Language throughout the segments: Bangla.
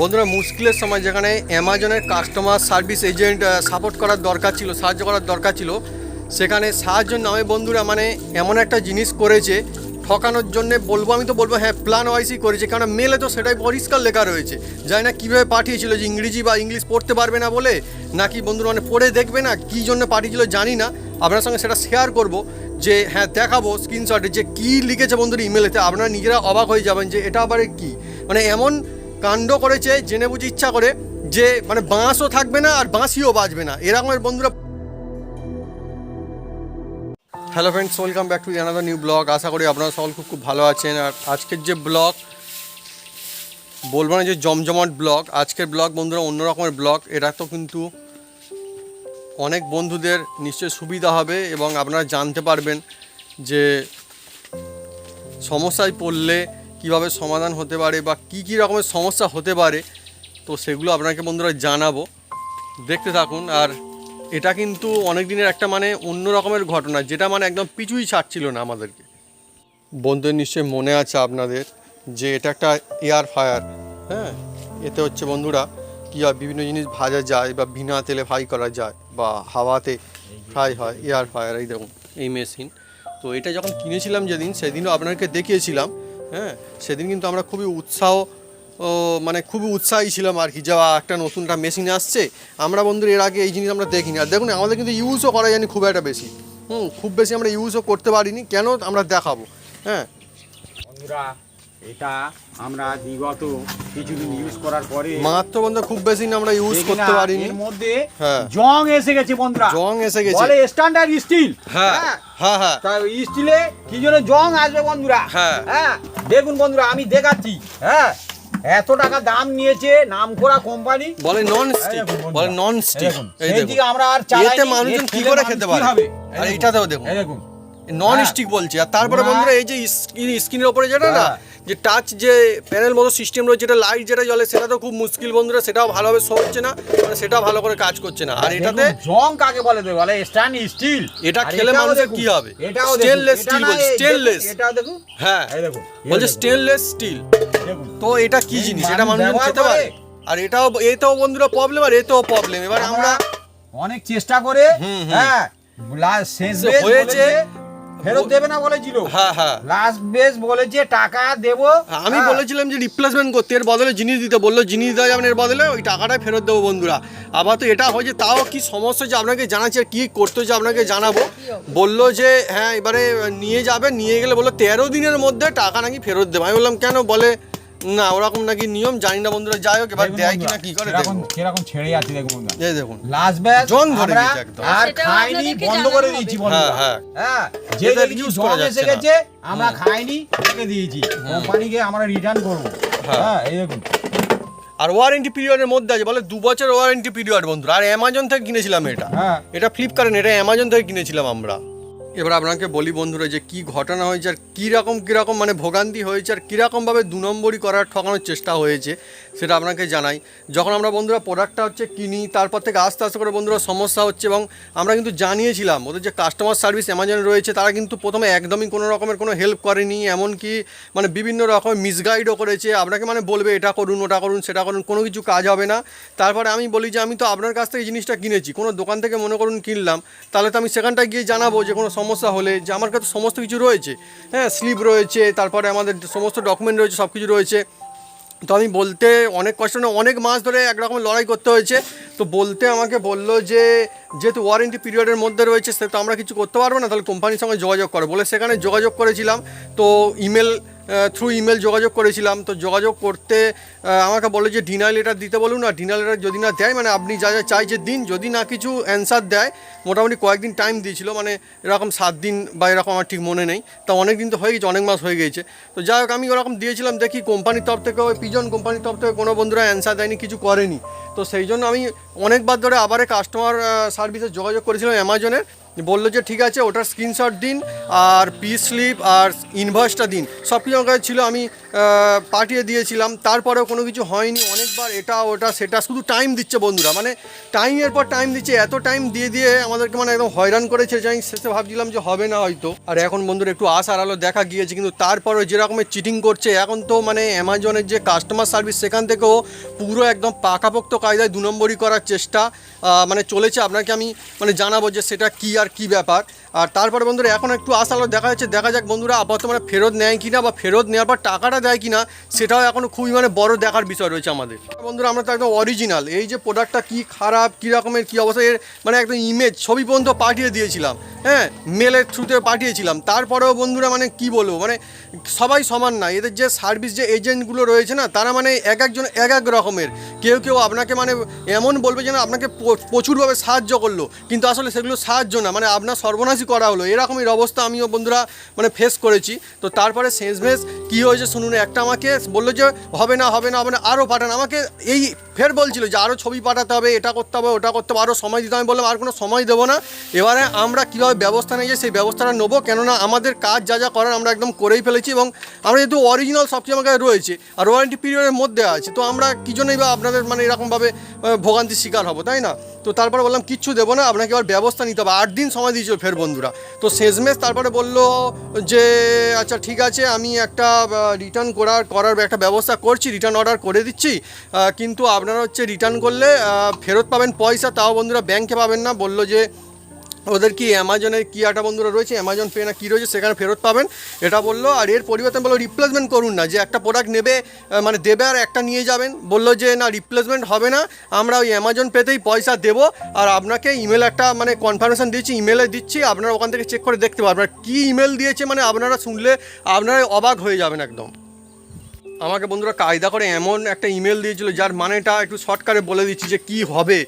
বন্ধুরা, মুশকিলের সময় যেখানে অ্যামাজনের কাস্টমার সার্ভিস এজেন্ট সাপোর্ট করার দরকার ছিল, সাহায্য করার দরকার ছিল, সেখানে সাহায্য নামে বন্ধুরা মানে এমন একটা জিনিস করেছে, ঠকানোর জন্যে বলব, আমি তো বলব হ্যাঁ প্ল্যান ওয়াইসই করেছে কারণ মেলে তো সেটাই পরিষ্কার লেখা রয়েছে। জানি না কীভাবে পাঠিয়েছিল যে ইংরেজি বা ইংলিশ পড়তে পারবে না বলে, নাকি বন্ধুরা মানে পড়ে দেখবে না, কী জন্য পাঠিয়েছিল জানি না। আপনার সঙ্গে সেটা শেয়ার করব, যে হ্যাঁ দেখাবো স্ক্রিনশটে যে কী লিখেছে বন্ধুরা ইমেলেতে আপনারা নিজেরা অবাক হয়ে যাবেন যে এটা আবার কি। মানে এমন কাণ্ড করেছে, জেনে বুঝে ইচ্ছা করে যে মানে বাঁশও থাকবে না আর বাঁশিও বাজবে না। এরকমের বন্ধুরা hello friends welcome back to another new blog আশা করি আপনারা সকল খুব খুব ভালো আছেন। আর আজকের যে ব্লগ বলব না যে জমজমাট ব্লগ আজকের ব্লগ বন্ধুরা অন্য রকমের ব্লগ এটা তো কিন্তু অনেক বন্ধুদের নিশ্চয়ই সুবিধা হবে এবং আপনারা জানতে পারবেন যে সমস্যায় পড়লে কীভাবে সমাধান হতে পারে বা কি কি রকমের সমস্যা হতে পারে, তো সেগুলো আপনাকে বন্ধুরা জানাব। দেখতে থাকুন, আর এটা কিন্তু অনেক দিনের একটা মানে অন্য রকমের ঘটনা, যেটা মানে একদম পিছুই ছাড়ছিল না আমাদেরকে। বন্ধুদের নিশ্চয়ই মনে আছে আপনাদের যে এটা একটা এয়ার ফায়ার হ্যাঁ? এতে হচ্ছে বন্ধুরা কী হয়, বিভিন্ন জিনিস ভাজা যায় বা বিনা তেলে ফ্রাই করা যায় বা হাওয়াতে ফ্রাই হয় এয়ার ফায়ার এই দেখুন, এই মেশিন তো এটা যখন কিনেছিলাম যেদিন, সেদিনও আপনাকে দেখিয়েছিলাম হ্যাঁ সেদিন কিন্তু আমরা খুবই উৎসাহ মানে খুবই উৎসাহী ছিলাম আর কি, যা একটা নতুনটা মেশিন আসছে। আমরা বন্ধুর, এর আগে এই জিনিস আমরা দেখিনি। আর দেখুন, আমাদের কিন্তু ইউজও করা জানি খুব একটা বেশি। হুম, খুব বেশি আমরা ইউজও করতে পারিনি। কেন? আমরা দেখাবো। হ্যাঁ। বন্ধুরা এটা আমরা বিগত কিছুদিন ইউজ করার পরে মাত্র বন্ধু খুব বেশি না আমরা ইউজ করতে পারিনি। এর মধ্যে হ্যাঁ। জং এসে গেছে বন্ধুরা। জং এসে গেছে। বলে স্ট্যান্ডার্ড স্টিল হ্যাঁ হ্যাঁ। হ্যাঁ স্টিলে কি জন্য জং আসবে বন্ধুরা? হ্যাঁ। হ্যাঁ। দেখুন বন্ধুরা আমি দেখাচ্ছি। হ্যাঁ। এত টাকা দাম নিয়েছে নাম করা কোম্পানি বলে নন স্টিক বলে নন স্টিক এই দেখুন। আমরা আর চালাই এতে মানুষজন কি করে খেতে পারে? আর এটাতেও দেখুন। দেখুন। নন হ্যাঁ। স্টিক বলছে। আর তারপরে বন্ধুরা এই যে স্ক্রিন স্ক্রিনের ওপরে যেটা না হ্যাঁ। যে টাচ যে প্যানেল মতো সিস্টেম রয়েছে যেটা লাইট যেটা জ্বলে সেটা তো খুব মুশকিল বন্ধুরা সেটাও ভালোভাবে শো হচ্ছে না মানে সেটা ভালো করে কাজ করছে না আর এটাতে জং কাকে বলে দেবে বলে স্ট্যান্ড স্টিল এটা খেলে মানুষের কি হবে? Steel বলছে, stainless। এটা দেখুন হ্যাঁ বলছে স্টেনলেস স্টিল তো এটা কি জিনিস এটা মানুষ খেতে পারে আর এটাও এতেও বন্ধুরা প্রবলেম আর এতেও প্রবলেম এবার আমরা অনেক চেষ্টা করে। হ্যাঁ শেষ হয়েছে। ফেরত দেবে না বলেছিল। হ্যাঁ হ্যাঁ। লাস্ট বেশ বলেছে টাকা দেবো। আমি হ্যাঁ। বলেছিলাম যে রিপ্লেসমেন্ট করতে এর বদলে জিনিস দিতে। বলল জিনিস দেওয়া যাবে এর বদলে ওই টাকাটাই ফেরত দেবো বন্ধুরা। আবার তো এটা হয়েছে তাও কি সমস্যা যে আপনাকে জানাচ্ছে আর কী করতে হচ্ছে আপনাকে জানাব? বলল যে হ্যাঁ এবারে নিয়ে যাবে। নিয়ে গেলে বলল তেরো দিনের মধ্যে টাকা নাকি ফেরত দেবো। আমি বললাম কেন? বলে না ওরকম নাকি নিয়ম জানি না বন্ধুরা যাই হোক এবার দেয় কিনা কি করে দেখব। কীরকম ছেড়ে যাচ্ছে দেখুন বন্ধুরা। এই দেখুন। লাস্ট ব্যাচ জং ধরে আমরা গেছে একদম। আর খাইনি বন্ধ করে দিয়েছি হবে। বন্ধুরা। হ্যাঁ, হ্যাঁ। যে এটা দেখি use জং করা যাচ্ছে। গেছে আমরা খাইনি রেখে দিয়েছি। কোম্পানিকে আমরা রিটার্ন করব। হ্যাঁ। হ্যাঁ এই দেখুন। আর ওয়ারেন্টি পিরিয়ডের মধ্যে আছে বলে দু বছর ওয়ারেন্টি পিরিয়ড বন্ধুরা। আর অ্যামাজন থেকে কিনেছিলাম এটা। হ্যাঁ। এটা ফ্লিপকার্টে এটা অ্যামাজন থেকে কিনেছিলাম আমরা। এবার আপনাকে বলি বন্ধুরা যে কি ঘটনা হয়েছে আর কীরকম কীরকম মানে ভোগান্তি হয়েছে আর কীরকমভাবে দু নম্বরই করার ঠকানোর চেষ্টা হয়েছে সেটা আপনাকে জানাই। যখন আমরা বন্ধুরা প্রোডাক্টটা হচ্ছে কিনি, তারপর থেকে আস্তে আস্তে করে বন্ধুরা সমস্যা হচ্ছে এবং আমরা কিন্তু জানিয়েছিলাম, ওদের যে কাস্টমার সার্ভিস অ্যামাজনে রয়েছে, তারা কিন্তু প্রথমে একদমই কোনো রকমের কোনো হেল্প করেনি, এমনকি মানে বিভিন্ন রকমের মিসগাইডও করেছে। আপনাকে মানে বলবে, এটা করুন, ওটা করুন, সেটা করুন, কোনো কিছু কাজ হবে না। তারপরে আমি বলি যে, আমি তো আপনার কাছ থেকে জিনিসটা কিনেছি, কোনো দোকান থেকে মনে করুন কিনলাম, তাহলে তো আমি সেখানটায় গিয়ে জানাব যে কোনো সমস্যা হলে যে আমার কাছে সমস্ত কিছু রয়েছে। হ্যাঁ স্লিপ রয়েছে, তারপরে আমাদের সমস্ত ডকুমেন্ট রয়েছে সব কিছু রয়েছে। তো আমি বলতে অনেক কষ্ট না, অনেক মাস ধরে একরকম লড়াই করতে হয়েছে। তো বলতে আমাকে বলল যে, যেহেতু ওয়ারেন্টি পিরিয়ডের মধ্যে রয়েছে, সে তো আমরা কিছু করতে পারব না, তাহলে কোম্পানির সঙ্গে যোগাযোগ করে। বলে সেখানে যোগাযোগ করেছিলাম। তো ইমেল থ্রু ইমেল যোগাযোগ করেছিলাম। তো যোগাযোগ করতে আমাকে বলে যে ডিনার লেটার দিতে বলুন আর ডিনার লেটার যদি না দেয় মানে আপনি যা যা চাইছে দিন, যদি না কিছু অ্যান্সার দেয়, মোটামুটি কয়েকদিন টাইম দিয়েছিল মানে এরকম সাত দিন বা এরকম আমার ঠিক মনে নেই। তা অনেক দিন তো হয়ে গেছে, অনেক মাস হয়ে গেছে। তো যাই হোক, আমি ওরকম দিয়েছিলাম, দেখি কোম্পানির তরফ থেকে ওই পিজন কোম্পানির তরফ থেকে কোনো বন্ধুরা অ্যান্সার দেয়নি, কিছু করেনি। তো সেই জন্য আমি অনেকবার ধরে আবার কাস্টমার সার্ভিসে যোগাযোগ করেছিলাম অ্যামাজনের বলল যে, ঠিক আছে, ওটার স্ক্রিনশট দিন আর পি স্লিপ আর ইনভয়েসটা দিন। সব কিছু আমার কাছে ছিল, আমি পাঠিয়ে দিয়েছিলাম। তারপরেও কোনো কিছু হয়নি। অনেকবার এটা, ওটা, সেটা, শুধু টাইম দিচ্ছে বন্ধুরা। মানে টাইমের পর টাইম দিচ্ছে। এত টাইম দিয়ে দিয়ে আমাদেরকে মানে একদম হয়রান করেছে যে, আমি শেষে ভাবছিলাম যে, হবে না হয়তো। আর এখন বন্ধুরা একটু আশার আলো দেখা গিয়েছে, কিন্তু তারপরেও যেরকমের চিটিং করছে, এখন তো মানে অ্যামাজনের যে কাস্টমার সার্ভিস সেখান থেকেও পুরো একদম পাকাপোক্ত কায়দায় দু নম্বরই করার চেষ্টা মানে চলেছে। আপনাকে আমি মানে জানাব যে, সেটা কী আর কি ব্যাপার? আর তারপরে বন্ধুরা, এখন একটু আশা আলো দেখা যাচ্ছে, দেখা যাক বন্ধুরা আপাতত মানে ফেরত নেয় কিনা বা ফেরত নেওয়ার পর টাকাটা দেয় কিনা, সেটাও এখন খুবই মানে বড় দেখার বিষয় রয়েছে আমাদের। বন্ধুরা, আমরা তো একদম অরিজিনাল এই যে প্রোডাক্টটা কি খারাপ, কী রকমের, কী অবস্থা, এর মানে একদম ইমেজ ছবি পর্যন্ত পাঠিয়ে দিয়েছিলাম হ্যাঁ মেলের থ্রুতে পাঠিয়েছিলাম, তারপরেও বন্ধুরা মানে কি বলব মানে সবাই সমান না, এদের যে সার্ভিস যে এজেন্টগুলো রয়েছে না, তারা মানে এক একজন, এক এক রকমের, কেউ কেউ আপনাকে মানে এমন বলবে যেন আপনাকে প্রচুরভাবে সাহায্য করল, কিন্তু আসলে সেগুলো সাহায্য না মানে আপনার সর্বনাশই করা হলো। এরকমই অবস্থা আমিও বন্ধুরা মানে ফেস করেছি। তো তারপরে শেষমেশ কী হয়েছে শুনুন, একটা আমাকে বলল যে, হবে না হবে না হবে না আরও পাঠান। আমাকে এই ফের বলছিল যে আরও ছবি পাঠাতে হবে, এটা করতে হবে, ওটা করতে হবে আরও সময় দিতে আমি বললাম, আর কোনো সময় দেবো না। এবারে আমরা কীভাবে ব্যবস্থা নিয়ে সেই ব্যবস্থাটা নেব। কেননা আমাদের কাজ যা যা করার আমরা একদম করেই ফেলেছি এবং আমরা যেহেতু অরিজিনাল সবচেয়ে আমার কাছে রয়েছে, আর ওয়ারেন্টি পিরিয়ডের মধ্যে আছে, তো আমরা কী জন্যই বা আপনাদের মানে এরকমভাবে ভোগান্তির শিকার হব, তাই না? তো তারপরে বললাম, কিচ্ছু দেবো না, আপনাকে এবার ব্যবস্থা নিতে হবে। আট দিন সময় দিয়েছিল ফের বন্ধুরা। তো শেষমেশ তারপরে বলল যে আচ্ছা ঠিক আছে, আমি একটা রিটার্ন করার করার একটা ব্যবস্থা করছি রিটার্ন অর্ডার করে দিচ্ছি। কিন্তু আপনারা হচ্ছে রিটার্ন করলে ফেরত পাবেন পয়সা, তাও বন্ধুরা ব্যাংকে পাবেন না। বলল যে ওদের কি অ্যামাজনের কি একটা বন্ধুরা রয়েছে? অ্যামাজন পে না কী রয়েছে সেখানে ফেরত পাবেন। এটা বলল, আর এর পরিবর্তে বলল রিপ্লেসমেন্ট করুন না। যে একটা প্রোডাক্ট নেবে মানে দেবে আর একটা নিয়ে যাবেন। বলল যে, না রিপ্লেসমেন্ট হবে না। আমরা ওই অ্যামাজন পেতেই পয়সা দেবো। আর আপনাকে ইমেল একটা মানে কনফার্মেশন দিচ্ছি ইমেলে দিচ্ছি। আপনারা ওখান থেকে চেক করে দেখতে পারবেন। কী ইমেল দিয়েছে মানে আপনারা শুনলে আপনারা অবাক হয়ে যাবেন একদম। আমাকে বন্ধুরা কায়দা করে এমন একটা ইমেল দিয়েছিল, যার মানেটা একটু শর্টকারে বলে দিচ্ছি যে, কি হবে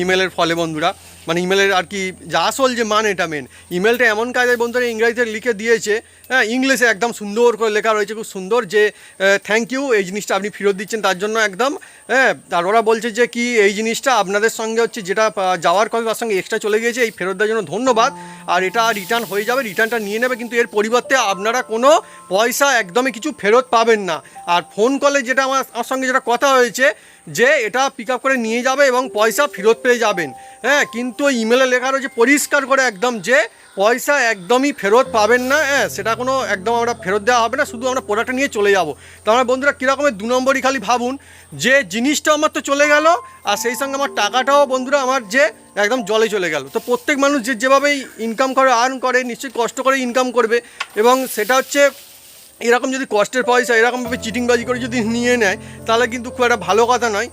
ইমেলের ফলে বন্ধুরা? মানে ইমেলের আর কি যা আসল যে মান এটা মেন ইমেলটা এমন কায়দায় বন্ধুরা, ইংরাজিতে লিখে দিয়েছে হ্যাঁ ইংলিশে একদম সুন্দর করে লেখা রয়েছে, খুব সুন্দর যে থ্যাংক ইউ এই জিনিসটা আপনি ফেরত দিচ্ছেন তার জন্য একদম হ্যাঁ আর ওরা বলছে যে কি এই জিনিসটা আপনাদের সঙ্গে হচ্ছে যেটা যাওয়ার কথা তার সঙ্গে এক্সট্রা চলে গিয়েছে, এই ফেরত দেওয়ার জন্য ধন্যবাদ। আর এটা রিটার্ন হয়ে যাবে রিটার্নটা নিয়ে নেবে, কিন্তু এর পরিবর্তে আপনারা কোনো পয়সা একদমই কিছু ফেরত পাবেন না। আর ফোন কলে যেটা আমার সঙ্গে যেটা কথা হয়েছে যে এটা পিক করে নিয়ে যাবে এবং পয়সা ফেরত পেয়ে যাবেন। হ্যাঁ কিন্তু ইমেলে লেখা রয়েছে পরিষ্কার করে একদম যে পয়সা একদমই ফেরত পাবেন না। হ্যাঁ সেটা কোনো একদম আমরা ফেরত দেওয়া হবে না, শুধু আমরা প্রোডাক্টটা নিয়ে চলে যাব। তো আমার বন্ধুরা, কীরকমের দু নম্বরই খালি ভাবুন, যে জিনিসটা আমার তো চলে গেল, আর সেই সঙ্গে আমার টাকাটাও বন্ধুরা আমার যে একদম জলে চলে গেল। তো প্রত্যেক মানুষ যে যেভাবেই ইনকাম করে আর্ন করে, নিশ্চয়ই কষ্ট করে ইনকাম করবে এবং সেটা হচ্ছে এরকম যদি কষ্টের পয়সা, এরকমভাবে চিটিংবাজি করে যদি নিয়ে নেয়, তাহলে কিন্তু খুব একটা ভালো কথা নয়।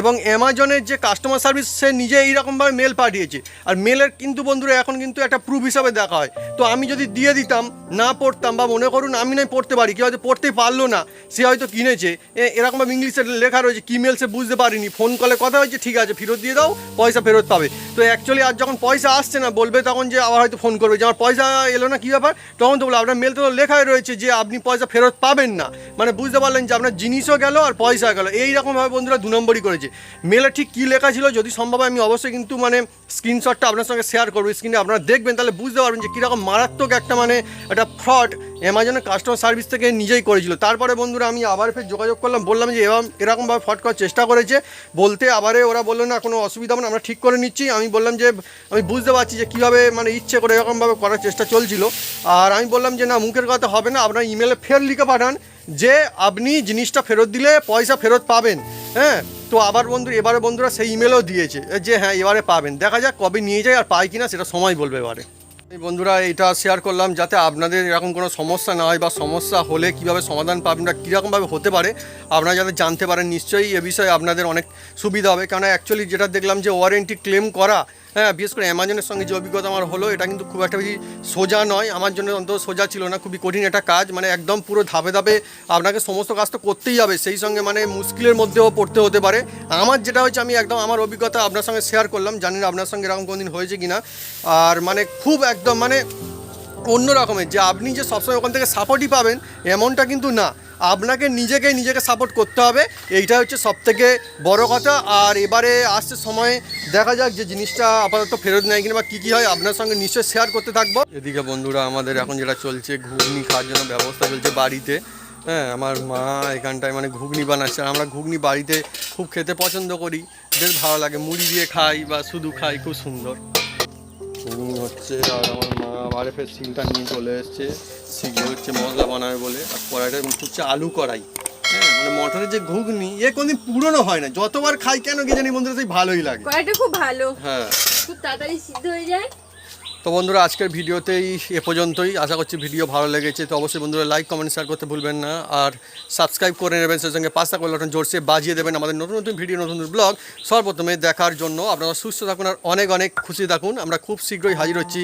এবং অ্যামাজনের যে কাস্টমার সার্ভিস সে নিজে এইরকমভাবে মেল পাঠিয়েছে। আর মেলের কিন্তু বন্ধুরা, এখন কিন্তু একটা প্রুফ হিসাবে দেখা হয়। তো আমি যদি দিয়ে দিতাম, না পড়তাম বা মনে করুন আমি নয় পড়তে পারি, কেউ হয়তো পড়তে পারল না, সে হয়তো কিনেছে। এরকমভাবে ইংলিশে লেখা রয়েছে, কি মেল সে বুঝতে পারিনি। ফোন কলে কথা হয়েছে, ঠিক আছে, ফেরত দিয়ে দাও, পয়সা ফেরত পাবে। তো অ্যাকচুয়ালি আর যখন পয়সা আসছে না, বলবে তখন যে আবার হয়তো ফোন করবে যে, আমার পয়সা এলো না, কী ব্যাপার? তখন তো বলো আপনার মেল তো লেখাই রয়েছে যে, আপনি পয়সা ফেরত পাবেন না। মানে বুঝতে পারলেন যে আপনার জিনিসও গেল আর পয়সা গেল। এইরকমভাবে বন্ধুরা দু নম্বরই করেছে। মেলে ঠিক কী লেখা ছিল যদি সম্ভব আমি অবশ্যই কিন্তু মানে স্ক্রিনশটটা আপনার সঙ্গে শেয়ার করব, স্ক্রিনে আপনারা দেখবেন, তাহলে বুঝতে পারবেন যে কীরকম মারাত্মক একটা মানে একটা ফ্রড অ্যামাজনের কাস্টমার সার্ভিস থেকে নিজেই করেছিল। তারপরে বন্ধুরা, আমি আবার ফের যোগাযোগ করলাম, বললাম যে এরকম এরকমভাবে ফ্রড করার চেষ্টা করেছে। বলতে আবারে ওরা বলল, না, কোনো অসুবিধা হবে না, আমরা ঠিক করে নিচ্ছি। আমি বললাম যে, আমি বুঝতে পারছি যে কীভাবে মানে ইচ্ছে করে এরকমভাবে করার চেষ্টা চলছিল। আর আমি বললাম যে, না, মুখের কথা হবে না, আপনার ইমেলে ফের লিখে পাঠান যে, আপনি জিনিসটা ফেরত দিলে পয়সা ফেরত পাবেন। হ্যাঁ? তো আবার বন্ধু, এবারে বন্ধুরা সেই ইমেলও দিয়েছে। যে হ্যাঁ এবারে পাবেন। দেখা যাক কবে নিয়ে যায় আর পাই কিনা, সেটা সময় বলবে এবারে। বন্ধুরা, এটা শেয়ার করলাম যাতে আপনাদের এরকম কোনো সমস্যা না হয় বা সমস্যা হলে কীভাবে সমাধান পাবেন বা কীরকমভাবে হতে পারে, আপনারা যাতে জানতে পারেন। নিশ্চয়ই এ বিষয়ে আপনাদের অনেক সুবিধা হবে। কেননা অ্যাকচুয়ালি যেটা দেখলাম যে ওয়ারেন্টি ক্লেম করা হ্যাঁ বিশেষ করে অ্যামাজনের সঙ্গে যে অভিজ্ঞতা আমার হলো, এটা কিন্তু খুব একটা বেশি সোজা নয়। আমার জন্য অন্তত সোজা ছিল না, খুবই কঠিন একটা কাজ। মানে একদম পুরো ধাপে ধাপে আপনাকে সমস্ত কাজ তো করতেই হবে, সেই সঙ্গে মানে মুশকিলের মধ্যেও পড়তে হতে পারে। আমার যেটা হয়েছে, আমি একদম আমার অভিজ্ঞতা আপনার সঙ্গে শেয়ার করলাম, জানি না আপনার সঙ্গে এরকম কোনোদিন হয়েছে কিনা। আর মানে খুব একদম মানে অন্য রকমের যে আপনি যে সবসময় ওখান থেকে সাপোর্টই পাবেন, এমনটা কিন্তু না। আপনাকে নিজেকে নিজেকে সাপোর্ট করতে হবে। এইটা হচ্ছে সবথেকে বড় কথা। আর এবারে আসছে সময়, দেখা যাক যে জিনিসটা আপাতত ফেরত নেয় কিনা বা কী কী হয়। আপনার সঙ্গে নিশ্চয়ই শেয়ার করতে থাকব। এদিকে বন্ধুরা, আমাদের এখন যেটা চলছে, ঘুগনি খাওয়ার জন্য ব্যবস্থা চলছে বাড়িতে। হ্যাঁ আমার মা এখানটায় মানে ঘুগনি বানাচ্ছে। আর আমরা ঘুগনি বাড়িতে খুব খেতে পছন্দ করি। বেশ ভালো লাগে। মুড়ি দিয়ে খাই বা শুধু খাই, খুব সুন্দর। ঘুগনি হচ্ছে আর আমার মা আবার ফের সিলটা নিয়ে চলে এসছে। সিগি হচ্ছে মশলা বানাবে বলে। আর কড়াইটা হচ্ছে আলু কড়াই। হ্যাঁ মানে মটরের যে ঘুগনি এ কোনদিন পুরনো হয় না। যতবার খাই কেন কি জানি বন্ধুরা সেই ভালোই লাগে। কড়াইটা খুব ভালো। হ্যাঁ। খুব তাড়াতাড়ি সিদ্ধ হয়ে যায়। তো বন্ধুরা আজকের ভিডিওতেই এ পর্যন্তই। আশা করছি ভিডিও ভালো লেগেছে। তো অবশ্যই বন্ধুরা লাইক কমেন্ট শেয়ার করতে ভুলবেন না। আর সাবস্ক্রাইব করে নেবেন সেই সঙ্গে পাঁচটা করলে জোরসে বাজিয়ে দেবেন আমাদের নতুন নতুন ভিডিও নতুন নতুন ব্লগ সর্বপ্রথমে দেখার জন্য। আপনারা সুস্থ থাকুন আর অনেক অনেক খুশি থাকুন। আমরা খুব শীঘ্রই হাজির হচ্ছি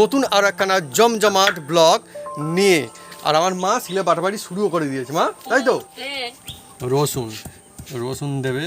নতুন আর একখানা জমজমাট ব্লগ নিয়ে। আর আমার মা সিলে বাটাবাড়ি শুরুও করে দিয়েছে মা। তাই তো? হ্যাঁ। রসুন রসুন দেবে।